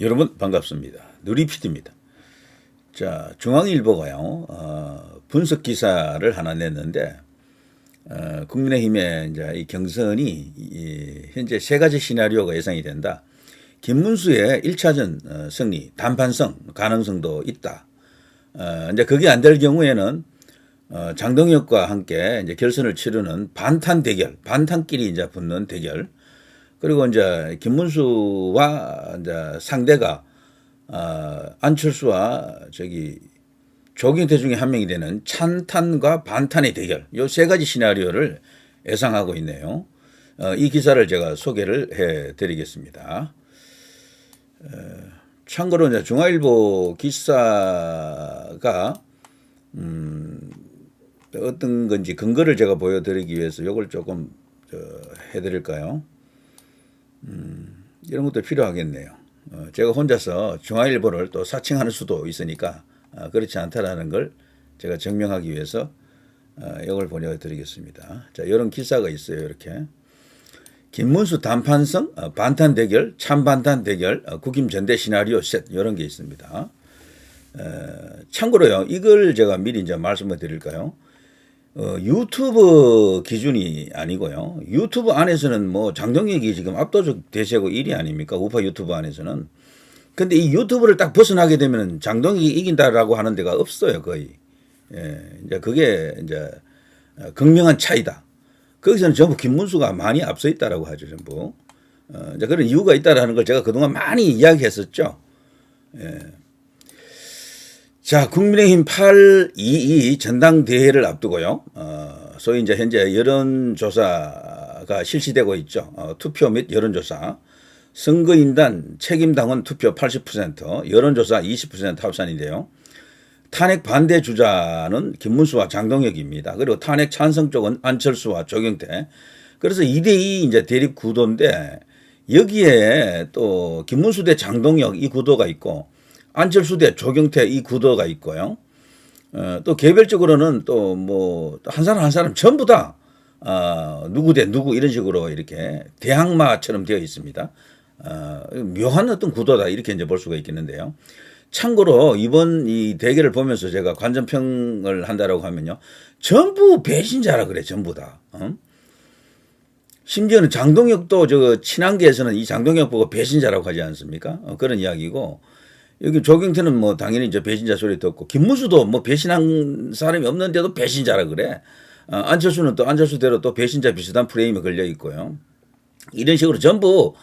여러분 반갑습니다. 누리피디입니다. 자 중앙일보가요 어, 분석 기사를 하나 냈는데 어, 국민의힘의 이제 이 경선이 이, 현재 세 가지 시나리오가 예상이 된다. 김문수의 1차전 어, 승리, 단판성 가능성도 있다. 어, 이제 그게 안 될 경우에는 어, 장동혁과 함께 이제 결선을 치르는 반탄 대결, 반탄끼리 이제 붙는 대결. 그리고 이제 김문수와 이제 상대가 어, 안철수와 저기 조경태 중에 한 명이 되는 찬탄과 반탄의 대결. 요 세 가지 시나리오를 예상하고 있네요. 어, 이 기사를 제가 소개를 해 드리겠습니다. 어, 참고로 이제 중앙일보 기사가 음, 어떤 건지 근거를 제가 보여드리기 위해서 이걸 조금 저, 해드릴까요? 음, 이런 것도 필요하겠네요. 어, 제가 혼자서 중앙일보를 또 사칭하는 수도 있으니까 어, 그렇지 않다라는 걸 제가 증명하기 위해서 어, 이걸 보내드리겠습니다. 자, 이런 기사가 있어요. 이렇게. 김문수 단판성 어, 반탄 대결, 찬반탄 대결, 어, 국힘 전대 시나리오 셋 이런 게 있습니다. 에, 참고로요, 이걸 제가 미리 이제 말씀을 드릴까요? 어, 유튜브 기준이 아니고요. 유튜브 안에서는 뭐 장동혁이 지금 압도적 대세고 1위 아닙니까? 우파 유튜브 안에서는. 근데 이 유튜브를 딱 벗어나게 되면 장동혁이 이긴다라고 하는 데가 없어요, 거의. 예, 이제 그게 이제 어, 극명한 차이다. 거기서는 전부 김문수가 많이 앞서 있다라고 하죠, 전부. 어, 이제 그런 이유가 있다라는 걸 제가 그동안 많이 이야기했었죠. 예. 자, 국민의힘 822 전당대회를 앞두고요. 어, 소위 이제 현재 여론조사가 실시되고 있죠. 어, 투표 및 여론조사. 선거인단 책임당원 투표 80%, 여론조사 20% 합산인데요. 탄핵 반대 주자는 김문수와 장동혁입니다. 그리고 탄핵 찬성 쪽은 안철수와 조경태. 그래서 2대2 이제 대립 구도인데 여기에 또 김문수 대 장동혁 이 구도가 있고 안철수 대 조경태 이 구도가 있고요. 어, 또 개별적으로는 또 뭐 한 사람 한 사람 전부 다 어, 누구 대 누구 이런 식으로 이렇게 대항마처럼 되어 있습니다. 어, 묘한 어떤 구도다 이렇게 이제 볼 수가 있겠는데요. 참고로 이번 이 대결을 보면서 제가 관전평을 한다라고 하면요. 전부 배신자라 그래, 전부 다. 어? 심지어는 장동혁도 저 친한계에서는 이 장동혁 보고 배신자라고 하지 않습니까? 어, 그런 이야기고 여기 조경태는 뭐 당연히 이제 배신자 소리 듣고 김무수도 뭐 배신한 사람이 없는데도 배신자라 그래. 어, 안철수는 또 안철수대로 또 배신자 비슷한 프레임에 걸려 있고요. 이런 식으로 전부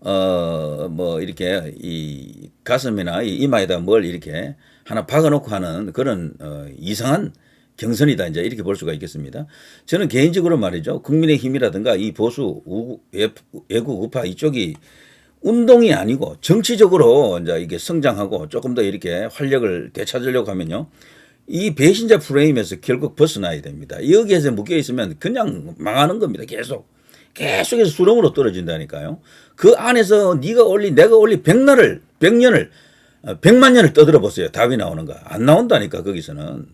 어, 뭐, 이렇게, 이 가슴이나 이 이마에다 뭘 이렇게 하나 박아놓고 하는 그런, 어, 이상한 경선이다. 이제 이렇게 볼 수가 있겠습니다. 저는 개인적으로 말이죠. 국민의 힘이라든가 이 보수, 우, 외국, 우파 이쪽이 운동이 아니고 정치적으로 이제 이게 성장하고 조금 더 이렇게 활력을 되찾으려고 하면요. 이 배신자 프레임에서 결국 벗어나야 됩니다. 여기에서 묶여 있으면 그냥 망하는 겁니다. 계속. 계속해서 수렁으로 떨어진다니까요. 그 안에서 네가 올리 내가 올리 백날을 백년을 어, 백만 년을 떠들어 보세요. 답이 나오는가? 안 나온다니까 거기서는.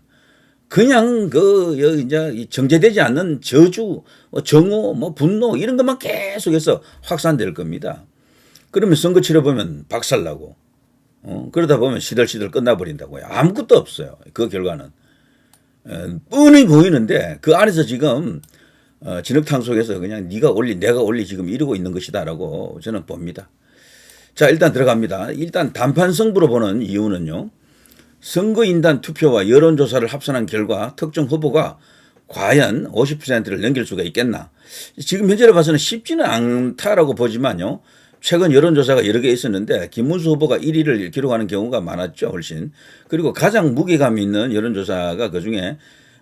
그냥 그 이제 정제되지 않는 저주, 뭐 정오, 뭐 분노 이런 것만 계속해서 확산될 겁니다. 그러면 선거 치러 보면 박살나고, 어, 그러다 보면 시들시들 끝나버린다고요. 아무것도 없어요. 그 결과는. 에, 뻔히 보이는데 그 안에서 지금 어, 진흙탕 속에서 그냥 네가 올리 내가 올리 지금 이러고 있는 것이다라고 저는 봅니다. 자 일단 들어갑니다. 일단 단판 승부로 보는 이유는요. 선거인단 투표와 여론조사를 합산한 결과 특정 후보가 과연 50%를 넘길 수가 있겠나. 지금 현재로 봐서는 쉽지는 않다라고 보지만요. 최근 여론조사가 여러 개 있었는데 김문수 후보가 1위를 기록하는 경우가 많았죠. 훨씬. 그리고 가장 무게감 있는 여론조사가 그중에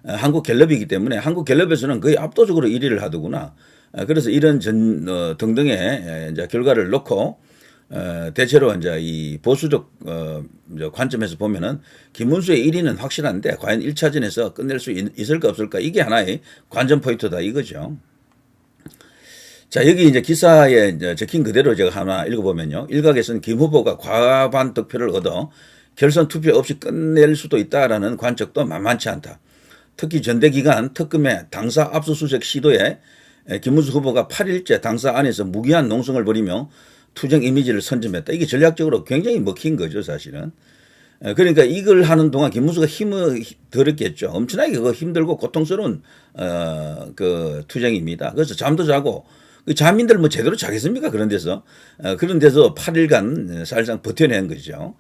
어, 한국 갤럽이기 때문에 한국 갤럽에서는 거의 압도적으로 1위를 하더구나. 어, 그래서 이런 전 어, 등등의 이제 결과를 놓고 어, 대체로 이제 이 보수적 어, 관점에서 보면은 김문수의 1위는 확실한데 과연 1차전에서 끝낼 수 있, 있을까 없을까 이게 하나의 관전 포인트다 이거죠. 자, 여기 이제 기사에 이제 적힌 그대로 제가 하나 읽어보면요. 일각에서는 김 후보가 과반 득표를 얻어 결선 투표 없이 끝낼 수도 있다라는 관측도 만만치 않다. 특히 전대 기간 특검의 당사 압수수색 시도에 김문수 후보가 8일째 당사 안에서 무기한 농성을 벌이며 투쟁 이미지를 선점했다. 이게 전략적으로 굉장히 먹힌 거죠, 사실은. 에, 그러니까 이걸 하는 동안 김문수가 힘을 들었겠죠. 엄청나게 그 힘들고 고통스러운 어, 그 투쟁입니다. 그래서 잠도 자고 그 자민들 뭐 제대로 자겠습니까? 그런 데서 어, 그런 데서 8일간 사실상 버텨낸 거죠.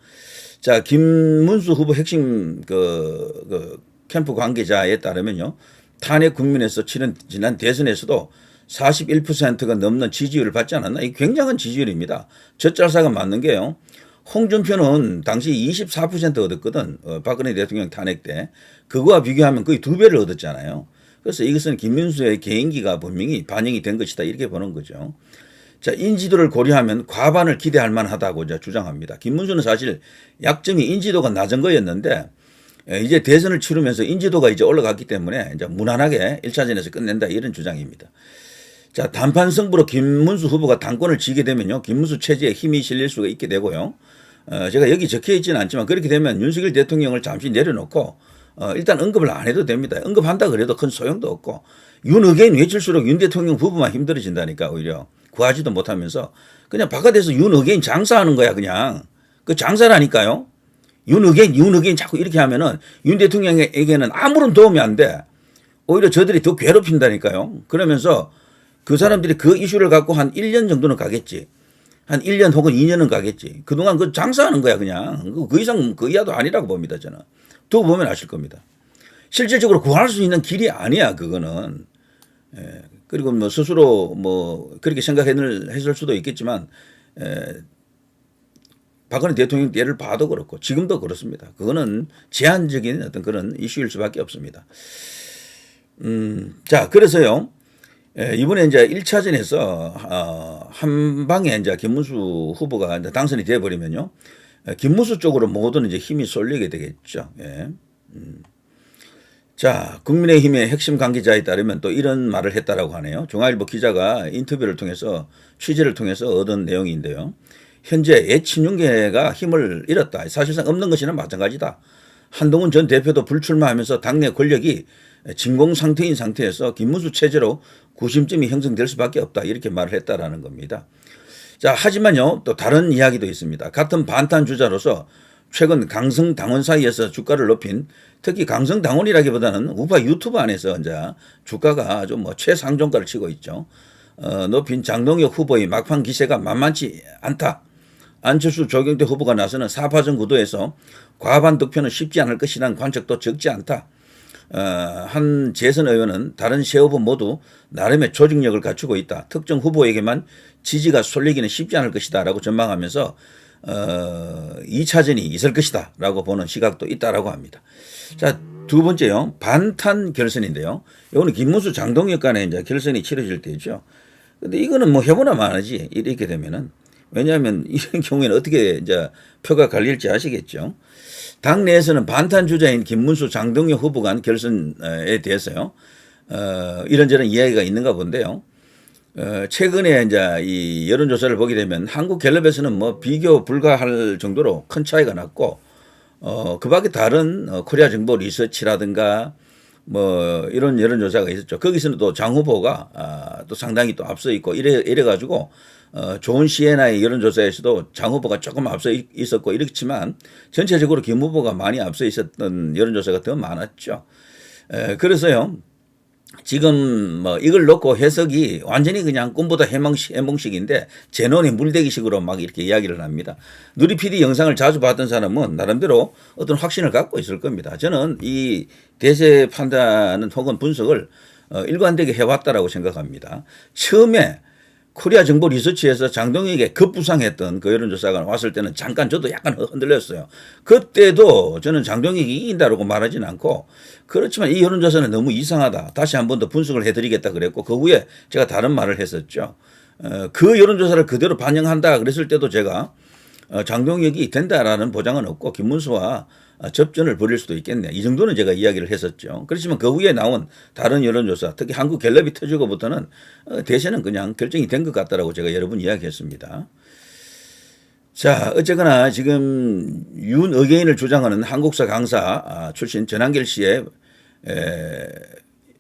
자 김문수 후보 핵심 그, 그 캠프 관계자에 따르면요 탄핵 국민에서 치른 지난 대선에서도 41%가 넘는 지지율을 받지 않았나? 이 굉장한 지지율입니다. 젖잘사가 맞는 게요. 홍준표는 당시 24% 얻었거든. 어, 박근혜 대통령 탄핵 때. 그거와 비교하면 거의 두 배를 얻었잖아요. 그래서 이것은 김민수의 개인기가 분명히 반영이 된 것이다. 이렇게 보는 거죠. 자, 인지도를 고려하면 과반을 기대할 만하다고 주장합니다. 김문수는 사실 약점이 인지도가 낮은 거였는데 에, 이제 대선을 치르면서 인지도가 이제 올라갔기 때문에 이제 무난하게 1차전에서 끝낸다 이런 주장입니다. 자, 단판 승부로 김문수 후보가 당권을 쥐게 되면요. 김문수 체제에 힘이 실릴 수가 있게 되고요. 어, 제가 여기 적혀 있지는 않지만 그렇게 되면 윤석열 대통령을 잠시 내려놓고 어, 일단 언급을 안 해도 됩니다. 언급한다 그래도 큰 소용도 없고 윤 의견 외칠수록 윤 대통령 부부만 힘들어진다니까 오히려 구하지도 못하면서 그냥 바깥에서 윤 의견 장사하는 거야 그냥 그 장사라니까요. 윤 의견 윤 의견 자꾸 이렇게 하면은 윤 대통령에게는 아무런 도움이 안 돼. 오히려 저들이 더 괴롭힌다니까요. 그러면서 그 사람들이 그 이슈를 갖고 한 1년 정도는 가겠지. 한 1년 혹은 2년은 가겠지. 그동안 그 장사하는 거야, 그냥. 그- 그 이상, 그 이하도 아니라고 봅니다, 저는. 두고 보면 아실 겁니다. 실질적으로 구할 수 있는 길이 아니야, 그거는. 예. 그리고 뭐 스스로 뭐 그렇게 생각했을 수도 있겠지만, 에, 박근혜 대통령 때를 봐도 그렇고, 지금도 그렇습니다. 그거는 제한적인 어떤 그런 이슈일 수밖에 없습니다. 음, 자, 그래서요. 예, 이번에 이제 1차전에서 어, 한 방에 이제 김문수 후보가 이제 당선이 돼 버리면요. 예, 김문수 쪽으로 모든 이제 힘이 쏠리게 되겠죠. 예. 음. 자, 국민의힘의 핵심 관계자에 따르면 또 이런 말을 했다라고 하네요. 중앙일보 기자가 인터뷰를 통해서 취재를 통해서 얻은 내용인데요. 현재 애친윤계가 힘을 잃었다. 사실상 없는 것이나 마찬가지다. 한동훈 전 대표도 불출마하면서 당내 권력이 진공 상태인 상태에서 김문수 체제로 구심점이 형성될 수밖에 없다. 이렇게 말을 했다라는 겁니다. 자, 하지만요, 또 다른 이야기도 있습니다. 같은 반탄 주자로서 최근 강성 당원 사이에서 주가를 높인 특히 강성 당원이라기보다는 우파 유튜브 안에서 이제 주가가 좀 뭐 최상종가를 치고 있죠. 어, 높인 장동혁 후보의 막판 기세가 만만치 않다. 안철수 조경태 후보가 나서는 사파전 구도에서 과반 득표는 쉽지 않을 것이라는 관측도 적지 않다. 어, 한 재선 의원은 다른 세 후보 모두 나름의 조직력을 갖추고 있다. 특정 후보에게만 지지가 쏠리기는 쉽지 않을 것이다 라고 전망하면서 어, 2차전이 있을 것이다 라고 보는 시각도 있다라고 합니다. 자, 두 번째요. 반탄 결선인데요. 이거는 김문수 장동혁 간의 이제 결선이 치러질 때죠. 근데 이거는 뭐 해보나 마나지 이렇게 되면은 왜냐하면 이런 경우에는 어떻게 이제 표가 갈릴지 아시겠죠. 당내에서는 반탄 주자인 김문수 장동혁 후보 간 결선에 대해서요. 어, 이런저런 이야기가 있는가 본데요. 어, 최근에 이제 이 여론조사를 보게 되면 한국 갤럽에서는 뭐 비교 불가할 정도로 큰 차이가 났고, 어, 그 밖에 다른 어, 코리아 정보 리서치라든가 뭐 이런 여론조사가 있었죠. 거기서는 또 장 후보가 아, 또 상당히 또 앞서 있고 이래, 이래 가지고 어, 좋은 CNI 여론조사에서도 장 후보가 조금 앞서 있- 있었고 이렇지만 전체적으로 김 후보가 많이 앞서 있었던 여론조사가 더 많았죠. 에, 그래서요. 지금 뭐 이걸 놓고 해석이 완전히 그냥 꿈보다 해몽식, 해몽식인데 제논의 물대기식으로 막 이렇게 이야기를 합니다. 누리 PD 영상을 자주 봤던 사람은 나름대로 어떤 확신을 갖고 있을 겁니다. 저는 이 대세 판단은 혹은 분석을 어, 일관되게 해왔다라고 생각합니다. 처음에 코리아 정보 리서치에서 장동혁에게 급부상했던 그 여론조사가 왔을 때는 잠깐 저도 약간 흔들렸어요. 그때도 저는 장동혁이 이긴다라고 말하지는 않고 그렇지만 이 여론조사는 너무 이상하다. 다시 한 번 더 분석을 해드리겠다 그랬고 그 후에 제가 다른 말을 했었죠. 어, 그 여론조사를 그대로 반영한다 그랬을 때도 제가 어, 장동혁이 된다라는 보장은 없고 김문수와 어, 접전을 벌일 수도 있겠네. 이 정도는 제가 이야기를 했었죠. 그렇지만 그 후에 나온 다른 여론조사, 특히 한국 갤럽이 터지고부터는 어, 대세는 그냥 결정이 된 것 같다라고 제가 여러 번 이야기했습니다. 자, 어쨌거나 지금 윤의개인을 주장하는 한국사 강사 아, 출신 전한길 씨의 에,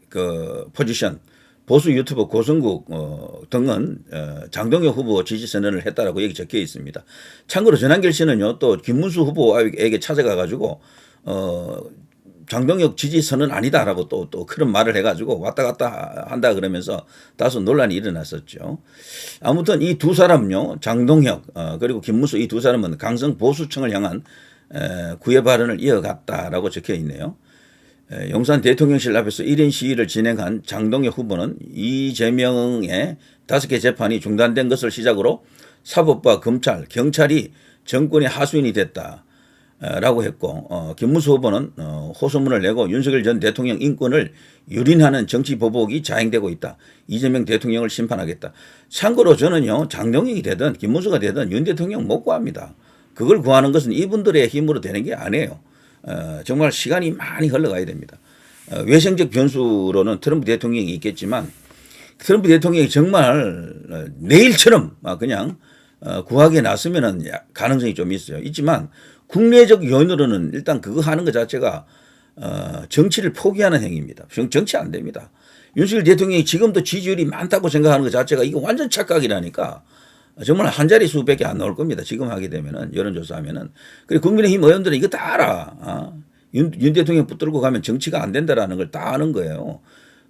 그 포지션 보수 유튜버 고성국 어, 등은 어, 장동혁 후보 지지 선언을 했다라고 여기 적혀 있습니다. 참고로 전한길 씨는요 또 김문수 후보에게 찾아가 가지고 어 장동혁 지지 선언 아니다라고 또 또 그런 말을 해가지고 왔다 갔다 한다 그러면서 다소 논란이 일어났었죠. 아무튼 이 두 사람요 장동혁 어, 그리고 김문수 이 두 사람은 강성 보수층을 향한 에, 구애 발언을 이어갔다라고 적혀 있네요. 에, 용산 대통령실 앞에서 1인 시위를 진행한 장동혁 후보는 이재명의 다섯 개 재판이 중단된 것을 시작으로 사법과 검찰, 경찰이 정권의 하수인이 됐다. 라고 했고 어, 김무수 후보는 어, 호소문을 내고 윤석열 전 대통령 인권을 유린하는 정치 보복이 자행되고 있다. 이재명 대통령을 심판하겠다. 참고로 저는요 장동혁이 되든 김무수가 되든 윤 대통령 못 구합니다. 그걸 구하는 것은 이분들의 힘으로 되는 게 아니에요. 어, 정말 시간이 많이 흘러가야 됩니다. 어, 외생적 변수로는 트럼프 대통령이 있겠지만 트럼프 대통령이 정말 어, 내일처럼 아, 그냥 어, 구하게 야- 가능성이 좀 있어요. 있지만 국내적 요인으로는 일단 그거 하는 것 자체가 어, 정치를 포기하는 행위입니다. 정- 정치 안 됩니다. 윤석열 대통령이 지금도 지지율이 많다고 생각하는 것 자체가 이거 완전 착각이라니까. 정말 한 자리 수밖에 안 나올 겁니다. 지금 하게 되면은 여론조사하면은 그리고 국민의힘 의원들은 이거 다 알아. 아, 윤, 윤 대통령 붙들고 가면 정치가 안 된다라는 걸 다 아는 거예요.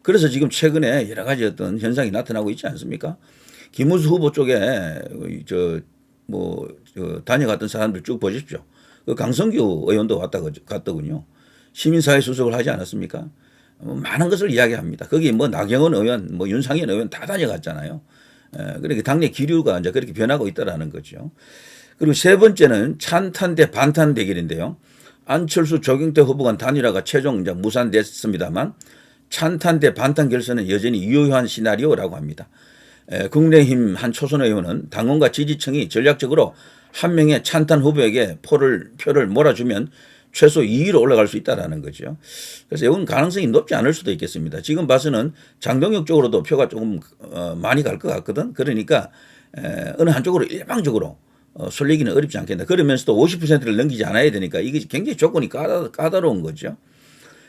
그래서 지금 최근에 여러 가지 어떤 현상이 나타나고 있지 않습니까? 김문수 후보 쪽에 저뭐 저 다녀갔던 사람들 쭉 보십시오. 그 강성규 의원도 왔다 그, 갔더군요. 시민사회 수석을 하지 않았습니까? 뭐 많은 것을 이야기합니다. 거기 뭐 나경원 의원, 뭐 윤상현 의원 다 다녀갔잖아요. 에, 그러니까 당내 기류가 이제 그렇게 변하고 있다라는 거죠. 그리고 세 번째는 찬탄 대 반탄 대결인데요. 안철수 조경태 후보 간 단일화가 최종 이제 무산됐습니다만 찬탄 대 반탄 결선은 여전히 유효한 시나리오라고 합니다. 에, 국민의힘 한 초선 의원은 당원과 지지층이 전략적으로 한 명의 찬탄 후보에게 표를, 표를 몰아주면 최소 2위로 올라갈 수 있다라는 거죠. 그래서 이건 가능성이 높지 않을 수도 있겠습니다. 지금 봐서는 장동혁 쪽으로도 표가 조금 어, 많이 갈 것 같거든. 그러니까 에, 어느 한쪽으로 일방적으로 어, 쏠리기는 어렵지 않겠다. 그러면서도 50%를 넘기지 않아야 되니까 이게 굉장히 조건이 까다, 까다로운 거죠.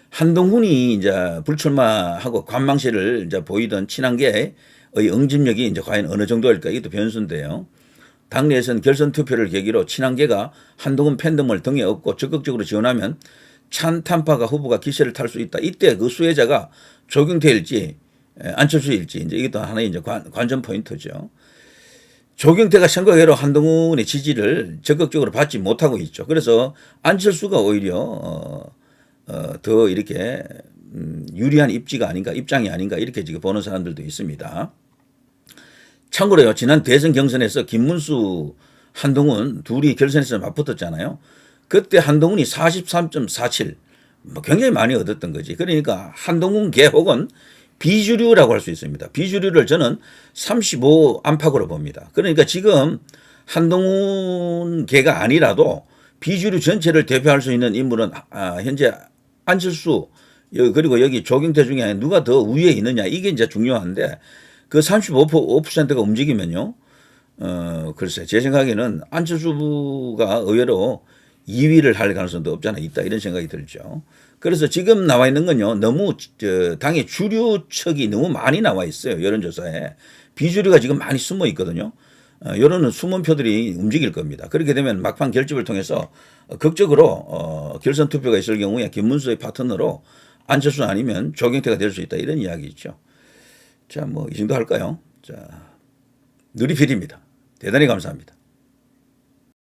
한동훈이 이제 불출마하고 관망세를 이제 보이던 친한계의 응집력이 이제 과연 어느 정도일까 이것도 변수인데요. 당내에서는 결선 투표를 계기로 친한계가 한동훈 팬덤을 등에 업고 적극적으로 지원하면 찬탄파가 후보가 기세를 탈 수 있다. 이때 그 수혜자가 조경태일지 에, 안철수일지 이제 이것도 하나의 이제 관, 관전 포인트죠. 조경태가 선거회로 한동훈의 지지를 적극적으로 받지 못하고 있죠. 그래서 안철수가 오히려 어, 어, 더 이렇게 음, 유리한 입지가 아닌가, 입장이 아닌가 이렇게 지금 보는 사람들도 있습니다. 참고로요, 지난 대선 경선에서 김문수, 한동훈 둘이 결선에서 맞붙었잖아요. 그때 한동훈이 43.47, 뭐 굉장히 많이 얻었던 거지. 그러니까 한동훈 계 혹은 비주류라고 할 수 있습니다. 비주류를 저는 35 안팎으로 봅니다. 그러니까 지금 한동훈 계가 아니라도 비주류 전체를 대표할 수 있는 인물은 아, 현재 안철수 여- 그리고 여기 조경태 중에 누가 더 위에 있느냐 이게 이제 중요한데 그 35%가 움직이면요. 어, 글쎄, 제 생각에는 안철수 후보가 의외로 2위를 할 가능성도 없잖아 있다 이런 생각이 들죠. 그래서 지금 나와 있는 건요 너무 저 당의 주류측이 너무 많이 나와 있어요 여론조사에 비주류가 지금 많이 숨어 있거든요. 어, 여론은 숨은 표들이 움직일 겁니다. 그렇게 되면 막판 결집을 통해서 어, 극적으로 어, 결선 투표가 있을 경우에 김문수의 파트너로 안철수 아니면 조경태가 될 수 있다 이런 이야기 있죠. 자, 뭐 이 정도 할까요? 자, 누리필입니다. 대단히 감사합니다.